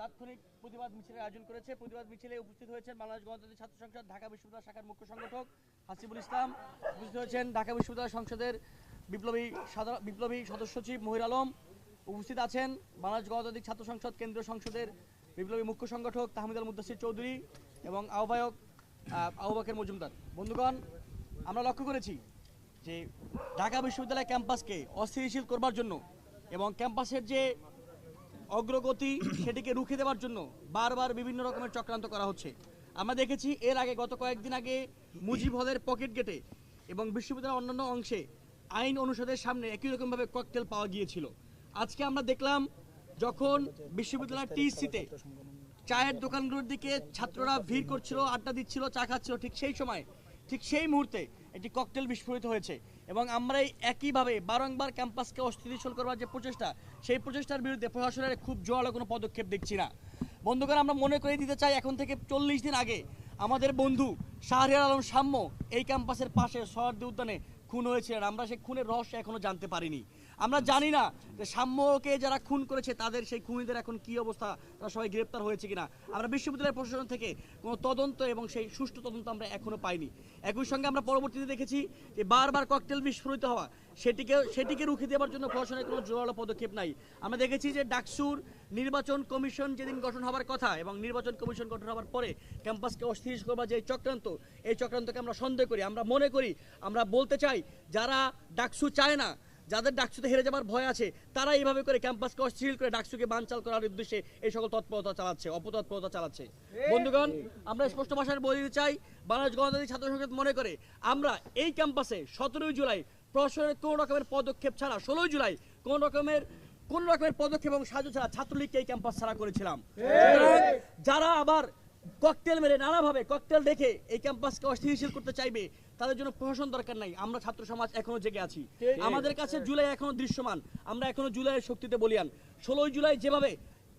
তাৎক্ষণিক প্রতিবাদ মিছিলের আয়োজন করেছে। প্রতিবাদ মিছিলে উপস্থিত হয়েছেন বাংলাদেশ গণতান্ত্রিক ছাত্র সংসদ ঢাকা বিশ্ববিদ্যালয় শাখার মুখ্য সংগঠক হাসিবুল ইসলাম। উপস্থিত হয়েছেন ঢাকা বিশ্ববিদ্যালয় সংসদের বিপ্লবী সাধারণ বিপ্লবী সদস্য সচিব মহির আলম। উপস্থিত আছেন বাংলাদেশ গণতান্ত্রিক ছাত্র সংসদ কেন্দ্রীয় সংসদের বিপ্লবী মুখ্য সংগঠক তাহমিদ আল মুদাসির চৌধুরী এবং আহ্বায়ক আহ, আহ্বায়কের মজুমদার। বন্ধুগণ আমরা লক্ষ্য করেছি যে ঢাকা বিশ্ববিদ্যালয় ক্যাম্পাসকে অস্থিতিশীল করবার জন্য এবং ক্যাম্পাসের যে অগ্রগতি সেটিকে রুখে দেওয়ার জন্য বারবার বিভিন্ন রকমের চক্রান্ত করা হচ্ছে। আমরা দেখেছি এর আগে গত কয়েকদিন আগে মুজিব হলের পকেট গেটে এবং বিশ্ববিদ্যালয়ের অন্যান্য অংশে আইন অনুষদের সামনে একই রকমভাবে ককটেল পাওয়া গিয়েছিল। আজকে আমরা দেখলাম যখন বিশ্ববিদ্যালয়ের টিসিতে চায়ের দোকানগুলোর দিকে ছাত্ররা ভিড় করছিল, আড্ডা দিচ্ছিল, চা খাচ্ছিল, ঠিক সেই সময়, ঠিক সেই মুহূর্তে একটি ককটেল বিস্ফোরিত হয়েছে। এবং আমরা এই একইভাবে বারংবার ক্যাম্পাসকে অস্থিতিশীল করবার যে প্রচেষ্টা, সেই প্রচেষ্টার বিরুদ্ধে প্রশাসনের খুব জোরালো কোনো পদক্ষেপ দেখছি না। বন্ধুগণ, আমরা মনে করে দিতে চাই, এখন থেকে চল্লিশ দিন আগে আমাদের বন্ধু শাহরিয়ার আলম সাম্য এই ক্যাম্পাসের পাশে সহর্দি উদ্যানে খুন হয়েছিলেন। আমরা সেই খুনের রহস্য এখনও জানতে পারিনি। আমরা জানি না যে সাম্যকে যারা খুন করেছে, তাদের সেই খুনিদের এখন কি অবস্থা? তারা সবাই গ্রেপ্তার হয়েছে কিনা? আমরা বিশ্ববিদ্যালয় প্রশাসন থেকে কোনো তদন্ত এবং সেই সুষ্ঠু তদন্ত আমরা এখনও পাইনি। একই সঙ্গে আমরা পরবর্তীতে দেখেছি যে বারবার ককটেল বিস্ফোরিত হওয়া, সেটিকে সেটিকে রুখে দেওয়ার জন্য প্রশাসনের কোনো জোরালো পদক্ষেপ নাই। আমরা দেখেছি যে ডাকসুর নির্বাচন কমিশন যেদিন গঠন হবার কথা এবং নির্বাচন কমিশন গঠন হবার পরে ক্যাম্পাসকে অস্থির করবার যে চক্রান্ত, এই চক্রান্তকে আমরা সন্দেহ করি। আমরা মনে করি, আমরা বলতে চাই, যারা ডাকসু চায় না যাদের ডাকসুতে হেরে যাবার ভয় আছে তারা এইভাবে করে ক্যাম্পাসকে অস্থির করে ডাকসুকে বানচাল করার উদ্দেশ্যে এই সকল তৎপরতা চালাচ্ছে অপতৎপরতা চালাচ্ছে। বন্ধুগণ আমরা স্পষ্ট ভাষায় বলে দিতে চাই বাংলাদেশ গণতান্ত্রিক ছাত্র সংসদ মনে করে আমরা এই ক্যাম্পাসে সতেরোই জুলাই প্রশাসনের কোনো রকমের পদক্ষেপ ছাড়া ষোলোই জুলাই কোন রকমের কোন রকমের পদক্ষেপ এবং সাহায্য ছাড়া ছাত্রলীগকে এই ক্যাম্পাস ছাড়া করেছিলাম। যারা আবার ককটেল মেরে নানাভাবে ককটেল দেখে এই ক্যাম্পাসকে অস্থিতিশীল করতে চাইবে তাদের জন্য প্রশাসন দরকার নাই। আমরা ছাত্র সমাজ এখনও জেগে আছি। আমাদের কাছে জুলাই এখনও দৃশ্যমান। আমরা এখনও জুলাইয়ের শক্তিতে বলিয়ান। ষোলোই জুলাই যেভাবে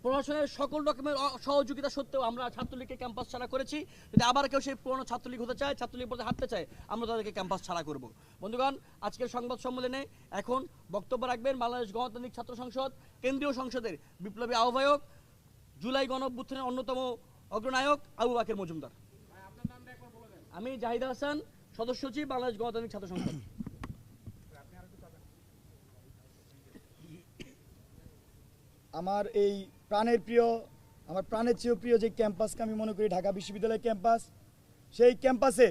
প্রশাসনের সকল রকমের সহযোগিতা সত্ত্বেও আমরা ছাত্রলীগকে ক্যাম্পাস ছাড়া করেছি যদি আবার কেউ সেই পুরনো ছাত্রলীগ হতে চায় ছাত্রলীগ পথে হাঁটতে চায় আমরা তাদেরকে ক্যাম্পাস ছাড়া করব। বন্ধুগণ আজকের সংবাদ সম্মেলনে এখন বক্তব্য রাখবেন বাংলাদেশ গণতান্ত্রিক ছাত্র সংসদ কেন্দ্রীয় সংসদের বিপ্লবী আহ্বায়ক জুলাই গণঅভ্যুত্থানের অন্যতম অগ্রনায়ক আবু বাকের মজুমদার। আমি জাহিদা হাসান সদস্য বাংলাদেশ গণতান্ত্রিক ছাত্র সংসদ। আমার এই প্রাণের প্রিয়, আমার প্রাণের চেয়েও প্রিয় যে ক্যাম্পাসকে আমি মনে করি ঢাকা বিশ্ববিদ্যালয় ক্যাম্পাস, সেই ক্যাম্পাসে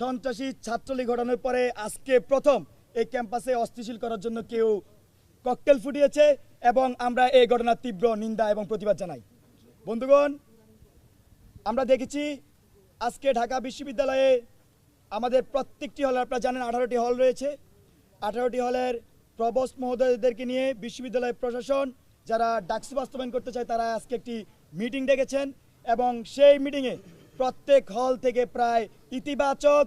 সন্ত্রাসী ছাত্রলীগ ঘটানোর পরে আজকে প্রথম এই ক্যাম্পাসে অস্থিশীল করার জন্য কেউ ককটেল ফুটিয়েছে এবং আমরা এই ঘটনার তীব্র নিন্দা এবং প্রতিবাদ জানাই। বন্ধুগণ, আমরা দেখেছি আজকে ঢাকা বিশ্ববিদ্যালয়ে আমাদের প্রত্যেকটি হলে আপনারা জানেন, আঠারোটি হল রয়েছে। আঠারোটি হলের প্রবোস্ট মহোদয়দেরকে নিয়ে বিশ্ববিদ্যালয় প্রশাসন যারা ডাকসু বাস্তবায়ন করতে চায়, তারা আজকে একটি মিটিং ডেকেছেন এবং সেই মিটিংয়ে প্রত্যেক হল থেকে প্রায় ইতিবাচক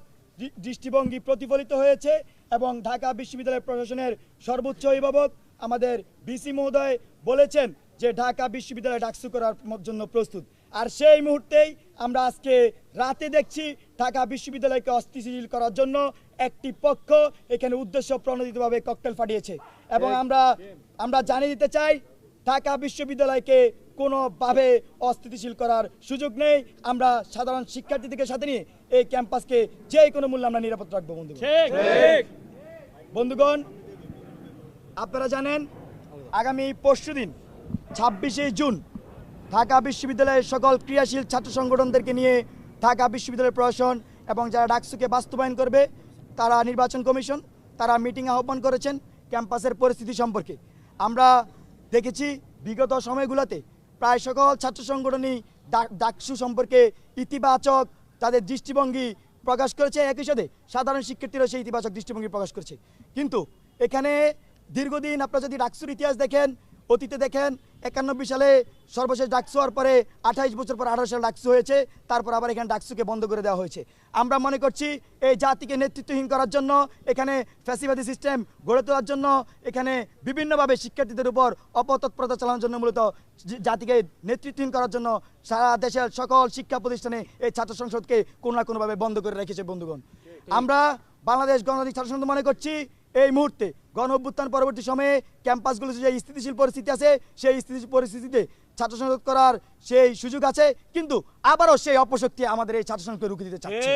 দৃষ্টিভঙ্গি প্রতিফলিত হয়েছে এবং ঢাকা বিশ্ববিদ্যালয় প্রশাসনের সর্বোচ্চ অভিভাবক আমাদের বিসি মহোদয় বলেছেন যে ঢাকা বিশ্ববিদ্যালয় ডাকসু করার জন্য প্রস্তুত। আর সেই মুহূর্তেই আমরা আজকে রাতে দেখছি ঢাকা বিশ্ববিদ্যালয়কে অস্থিতিশীল করার জন্য একটি পক্ষ এখানে উদ্দেশ্য প্রণোদিতভাবে ককটেল ফাটিয়েছে। এবং আমরা আমরা জানিয়ে দিতে চাই ঢাকা বিশ্ববিদ্যালয়কে কোনোভাবে অস্থিতিশীল করার সুযোগ নেই। আমরা সাধারণ শিক্ষার্থীদের সাথে নিয়ে এই ক্যাম্পাসকে যে কোনো মূল্যে আমরা নিরাপদ রাখব বন্ধু বন্ধুগণ আপনারা জানেন আগামী পরশুদিন ছাব্বিশে জুন ঢাকা বিশ্ববিদ্যালয়ের সকল ক্রিয়াশীল ছাত্র সংগঠনদেরকে নিয়ে ঢাকা বিশ্ববিদ্যালয় প্রশাসন এবং যারা ডাকসুকে বাস্তবায়ন করবে, তারা নির্বাচন কমিশন, তারা মিটিং আহ্বান করেছেন ক্যাম্পাসের পরিস্থিতি সম্পর্কে। আমরা দেখেছি বিগত সময়গুলোতে প্রায় সকল ছাত্র সংগঠনই ডাকসু সম্পর্কে ইতিবাচক তাদের দৃষ্টিভঙ্গি প্রকাশ করেছে। একই সাথে সাধারণ শিক্ষার্থীরা সেই ইতিবাচক দৃষ্টিভঙ্গি প্রকাশ করেছে। কিন্তু এখানে দীর্ঘদিন আপনারা যদি ডাকসুর ইতিহাস দেখেন, অতীতে দেখেন একানব্বই সালে সর্বশেষ ডাকসু হওয়ার পরে আঠাইশ বছর পর আঠারো সালে ডাকসু হয়েছে, তারপর আবার এখানে ডাকসুকে বন্ধ করে দেওয়া হয়েছে। আমরা মনে করছি এই জাতিকে নেতৃত্বহীন করার জন্য, এখানে ফ্যাসিবাদী সিস্টেম গড়ে তোলার জন্য, এখানে বিভিন্নভাবে শিক্ষার্থীদের উপর অপতৎপরতা চালানোর জন্য মূলত জাতিকে নেতৃত্বহীন করার জন্য সারা দেশের সকল শিক্ষা প্রতিষ্ঠানে এই ছাত্র সংসদকে কোনো না কোনোভাবে বন্ধ করে রেখেছে বন্ধুগণ। আমরা বাংলাদেশ গণতান্ত্রিক ছাত্র সংসদ মনে করছি এই মুহূর্তে গণ অভ্যুত্থান পরবর্তী সময়ে ক্যাম্পাসগুলো যে স্থিতিশীল পরিস্থিতি আছে, সেই স্থিতিশীল পরিস্থিতিতে ছাত্র সংসদ করার সেই সুযোগ আছে, কিন্তু আবারও সেই অপশক্তি আমাদের এই ছাত্র সংসদকে রুখে দিতে চাচ্ছে।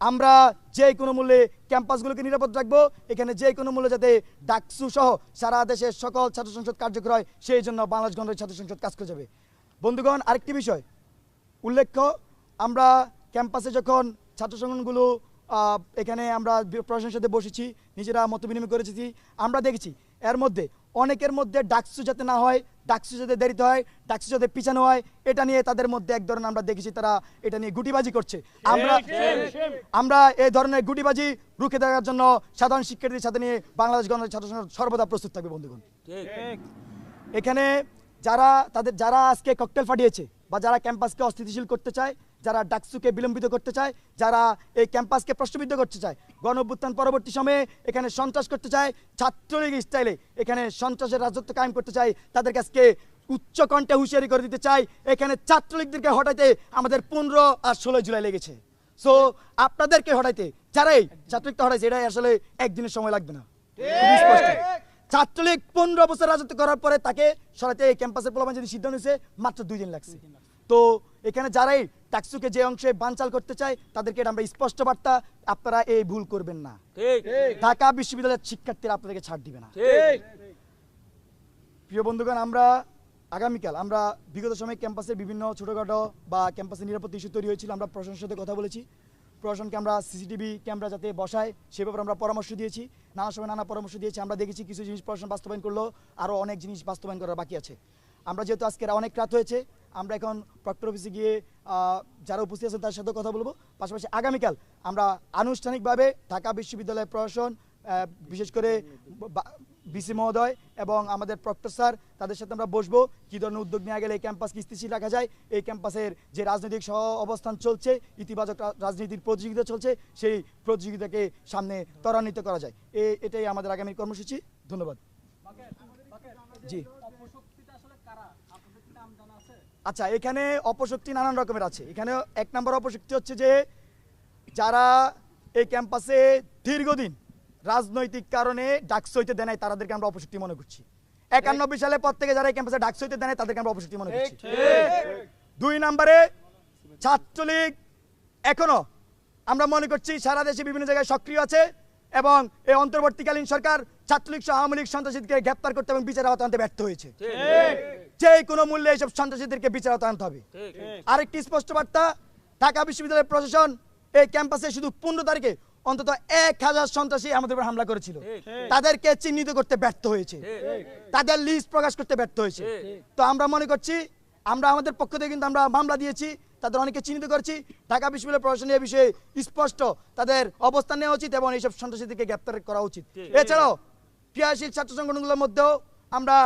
আমরা যে কোনো মূল্যে ক্যাম্পাসগুলোকে নিরাপদ রাখব, এখানে যে কোনো মূল্যে যাতে ডাকসু সহ সারা দেশের সকল ছাত্র সংসদ কার্যকর হয়, সেই জন্য বাংলাদেশ গণতান্ত্রিক ছাত্র সংসদ কাজ করে যাবে। বন্ধুগণ, আরেকটি বিষয়। উল্লেখ্য, আমরা ক্যাম্পাসে যখন ছাত্র সংগঠনগুলো এখানে আমরা প্রশাসনের সাথে বসেছি নিজেরা মত বিনিময় করেছি আমরা দেখেছি এর মধ্যে অনেকের মধ্যে ডাকসু যাতে না হয় ডাকসু যাতে দেরিতে হয় ডাকসু যাতে পিছানো হয় এটা নিয়ে তাদের মধ্যে এক ধরনের আমরা দেখেছি তারা এটা নিয়ে গুটিবাজি করছে। আমরা আমরা এই ধরনের গুটিবাজি রুখে দেওয়ার জন্য সাধারণ শিক্ষার্থীদের সাথে নিয়ে বাংলাদেশ গণতান্ত্রিক ছাত্র সংসদ সর্বদা প্রস্তুত থাকবে বন্ধুগণ। এখানে যারা তাদের যারা আজকে ককটেল ফাটিয়েছে বা যারা ক্যাম্পাসকে অস্থিতিশীল করতে চায় যারা ডাকসুকে বিলম্বিত করতে চায় যারা এই ক্যাম্পাসকে প্রশ্নবিদ্ধ করতে চায় গণ পরবর্তী সময়ে এখানে সন্ত্রাস করতে চায় ছাত্রলীগ স্টাইলে এখানে সন্ত্রাসের রাজত্ব কায়েম করতে চায় তাদের কাছকে উচ্চ কণ্ঠে হুঁশিয়ারি করে দিতে চাই এখানে ছাত্রলীগদেরকে হটাইতে আমাদের পনেরো আর ষোলো জুলাই লেগেছে। সো আপনাদেরকে হটাইতে যারাই ছাত্রলীগটা হটাইছে এটাই আসলে একদিনের সময় লাগবে না। ছাত্রলীগ পনেরো বছর রাজত্ব করার পরে তাকে সরাতে এই ক্যাম্পাসের প্রলোভন যদি সিদ্ধান্ত নিয়েছে মাত্র দুই দিন লাগছে। তো এখানে যারাই টাকসুকে যে অংশে বানচাল করতে চায় তাদেরকে এটা আমরা স্পষ্ট বার্তা আপনারা এই ভুল করবেন না। ঢাকা বিশ্ববিদ্যালয়ের শিক্ষার্থীরা আপনাদেরকে ছাড় দিবে না। প্রিয় বন্ধুগণ আমরা আগামীকাল আমরা বিগত সময়ে ক্যাম্পাসের বিভিন্ন ছোটোখাটো বা ক্যাম্পাসের নিরাপত্তা ইস্যু তৈরি হয়েছিল আমরা প্রশাসনের সাথে কথা বলেছি। প্রশাসনকে আমরা সিসিটিভি ক্যামেরা যাতে বসায় সে ব্যাপারে আমরা পরামর্শ দিয়েছি। নানা সময় নানা পরামর্শ দিয়েছি আমরা দেখেছি কিছু জিনিস প্রশাসন বাস্তবায়ন করল আরও অনেক জিনিস বাস্তবায়ন করার বাকি আছে। আমরা যেহেতু আজকে অনেক রাত হয়েছে আমরা এখন প্রক্টর অফিসে গিয়ে যারা উপস্থিত আছেন তার সাথে কথা বলব। পাশাপাশি আগামীকাল আমরা আনুষ্ঠানিকভাবে ঢাকা বিশ্ববিদ্যালয় প্রশাসন বিশেষ করে বিসি মহোদয় এবং আমাদের প্রক্টর স্যার তাদের সাথে আমরা বসবো। কী ধরনের উদ্যোগ নেওয়া গেলে এই ক্যাম্পাসকে স্থিতিশীল রাখা যায় এই ক্যাম্পাসের যে রাজনৈতিক সহ অবস্থান চলছে ইতিবাচক রাজনীতির প্রতিযোগিতা চলছে সেই প্রতিযোগিতাকে সামনে ত্বরান্বিত করা যায়। এ- এটাই আমাদের আগামী কর্মসূচি। ধন্যবাদ। জি। আচ্ছা এখানে অপশক্তি নানান রকমের আছে। এখানে এক নম্বর অপশক্তি হচ্ছে যে যারা এই ক্যাম্পাসে দীর্ঘদিন রাজনৈতিক কারণে ডাকস হইতে দেয় নাই তাদেরকে আমরা অপশক্তি মনে করছি। একানব্বই সালের পর থেকে যারা এই ক্যাম্পাসে ডাকস হইতে দেয় নাই তাদেরকে আমরা অপশক্তি মনে করছি। দুই নম্বরে ছাত্রলীগ এখনও আমরা মনে করছি সারা দেশে বিভিন্ন জায়গায় সক্রিয় আছে। এবং এই অন্তর্বর্তীকালীন সরকার ছাত্রলীগ সহ আওয়ামী লীগ সন্ত্রাসীদেরকে গ্রেপ্তার করতে এবং বিচার আওতায় আনতে ব্যর্থ হয়েছে। যে কোনো মূল্যে এইসব সন্ত্রাসীদেরকে বিচার আওতায় আনতে হবে। আরেকটি স্পষ্ট বার্তা ঢাকা বিশ্ববিদ্যালয়ের প্রশাসন এই ক্যাম্পাসে শুধু পনেরো তারিখে অন্তত এক হাজার সন্ত্রাসী আমাদের উপর হামলা করেছিল। তাদেরকে চিহ্নিত করতে ব্যর্থ হয়েছে। তাদের লিস্ট প্রকাশ করতে ব্যর্থ হয়েছে। তো আমরা মনে করছি আমরা আমাদের পক্ষ থেকে কিন্তু আমরা মামলা দিয়েছি। তাদের অনেকে চিহ্নিত করেছি। ঢাকা বিশ্ববিদ্যালয় প্রশাসন এই বিষয়ে স্পষ্ট তাদের অবস্থান নেওয়া উচিত এবং এইসব সন্ত্রাসীদেরকে গ্রেপ্তার করা উচিত। এছাড়াও ক্রিয়াশীল ছাত্র সংগঠনগুলোর মধ্যেও আমরা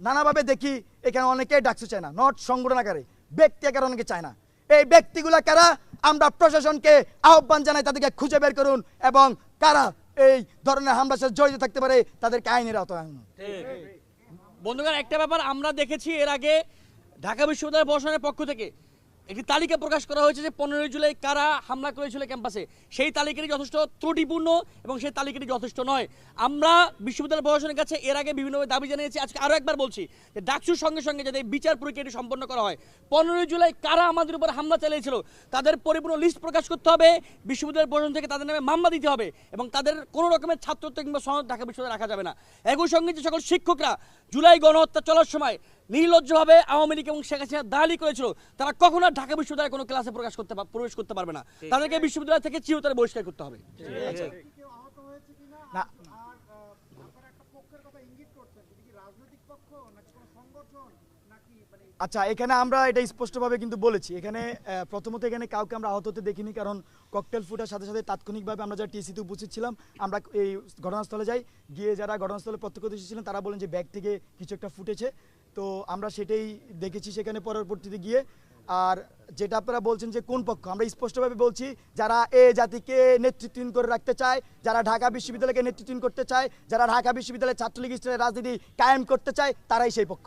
নানাভাবে দেখি এখানে অনেকে ডাকতে চায় না নট সংগঠন আকারে ব্যক্তি আকারে অনেকে চায় না। এই ব্যক্তিগুলা কারা? আমরা প্রশাসনকে আহ্বান জানাই তাদেরকে খুঁজে বের করুন এবং কারা এই ধরনের হামলার সাথে জড়িত থাকতে পারে তাদেরকে আইনের আওতায় আনুন। বন্ধুগণ একটা ব্যাপার আমরা দেখেছি এর আগে ঢাকা বিশ্ববিদ্যালয় প্রশাসনের পক্ষ থেকে। একটি তালিকা প্রকাশ করা হয়েছে যে পনেরোই জুলাই কারা হামলা করেছিল ক্যাম্পাসে। সেই তালিকাটি যথেষ্ট ত্রুটিপূর্ণ এবং সেই তালিকাটি যথেষ্ট নয়। আমরা বিশ্ববিদ্যালয় প্রশাসনের কাছে এর আগে বিভিন্নভাবে দাবি জানিয়েছি, আজকে আরও একবার বলছি যে ডাকসুর সঙ্গে সঙ্গে যাতে বিচার প্রক্রিয়াটি সম্পন্ন করা হয়, পনেরোই জুলাই কারা আমাদের উপর হামলা চালিয়েছিল, তাদের পরিপূর্ণ লিস্ট প্রকাশ করতে হবে, বিশ্ববিদ্যালয় প্রশাসন থেকে তাদের নামে মামলা দিতে হবে এবং তাদের কোনো রকমের ছাত্রত্ব কিংবা সনদ ঢাকা বিশ্ববিদ্যালয়ে রাখা যাবে না। একই সঙ্গে যে সকল শিক্ষকরা জুলাই গণহত্যা চলার সময় নির্লজ্জভাবে আওয়ামী লীগ এবং শেখ হাসিনা দালি করেছিল তারা কখনো আর ঢাকা বিশ্ববিদ্যালয়ে কোনো ক্লাসে প্রকাশ করতে প্রবেশ করতে পারবে না। তাদেরকে বিশ্ববিদ্যালয় থেকে চিরতরে বহিষ্কার করতে হবে। কেউ আহত হয়েছে কিনা? না। আর আহ, আপনারা একটা পক্ষের কথা ইঙ্গিত করছেন। এটা কি রাজনৈতিক পক্ষ নাকি কোনো সংগঠন নাকি মানে আচ্ছা এখানে আমরা এটা স্পষ্টভাবে কিন্তু বলেছি। এখানে আহ, প্রথমত এখানে কাউকে আমরা আহত হতে দেখিনি কারণ ককটেল ফুটার সাথে সাথে তাৎক্ষণিকভাবে আমরা যারা টিসিতে উপস্থিত ছিলাম আমরা এই ঘটনাস্থলে যাই। গিয়ে যারা ঘটনাস্থলে প্রত্যক্ষদর্শী ছিলেন তারা বলেন যে ব্যাগ থেকে কিছু একটা ফুটেছে। তো আমরা সেটাই দেখেছি সেখানে পরবর্তীতে গিয়ে। আর যেটা আপনারা বলছেন যে কোন পক্ষ? আমরা স্পষ্টভাবে বলছি যারা এ জাতিকে নেতৃত্বহীন করে রাখতে চায়, যারা ঢাকা বিশ্ববিদ্যালয়কে নেতৃত্বহীন করতে চায়, যারা ঢাকা বিশ্ববিদ্যালয়ের ছাত্রলীগ স্টাইলের রাজনীতি কায়েম করতে চায়, তারাই সেই পক্ষ।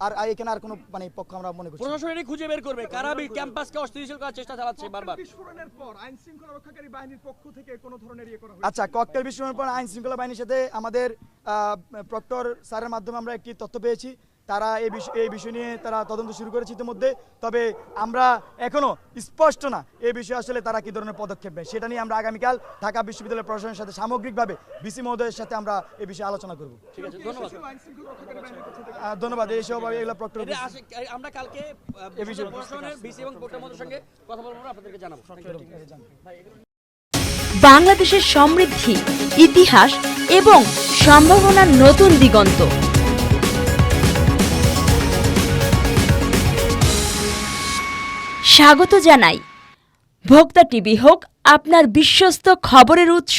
আর এখানে আর কোনো মানে পক্ষ আমরা মনে করছি। প্রশাসন খুঁজে বের করবে। কারা বি- ক্যাম্পাসকে অস্থিতিশীল করার চেষ্টা চালাচ্ছে বারবার? বিস্ফোরণের পর আইন শৃঙ্খলা রক্ষাকারী বাহিনীর পক্ষ থেকে কোনো ধরনের ইয়ে করা আচ্ছা ককটেল বিস্ফোরণের পর আইন শৃঙ্খলা বাহিনীর সাথে আমাদের আহ, প্রক্টর স্যারের মাধ্যমে আমরা একটি তথ্য পেয়েছি। তারা এই বিষয় এই বিষয় নিয়ে তারা তদন্ত শুরু করেছে ইতিমধ্যে। তবে আমরা এখনও স্পষ্ট না এই বিষয়ে আসলে তারা কি ধরনের পদক্ষেপ নেয় সেটা নিয়ে আমরা আগামীকাল ঢাকা বিশ্ববিদ্যালয় প্রশাসনের সাথে সামগ্রিকভাবে বিসি মহোদয়ের সাথে আমরা এই বিষয়ে আলোচনা করব। ঠিক আছে ধন্যবাদ। ধন্যবাদ এইসব এগুলো প্রক্টর আমরা কালকে এ বিষয়ে বিসি এবং সঙ্গে কথা বলব আপনাদেরকে জানাব। বাংলাদেশের সমৃদ্ধি ইতিহাস এবং সম্ভাবনার নতুন দিগন্ত। স্বাগত জানাই। ভোক্তা টিভি হোক আপনার বিশ্বস্ত খবরের উৎস।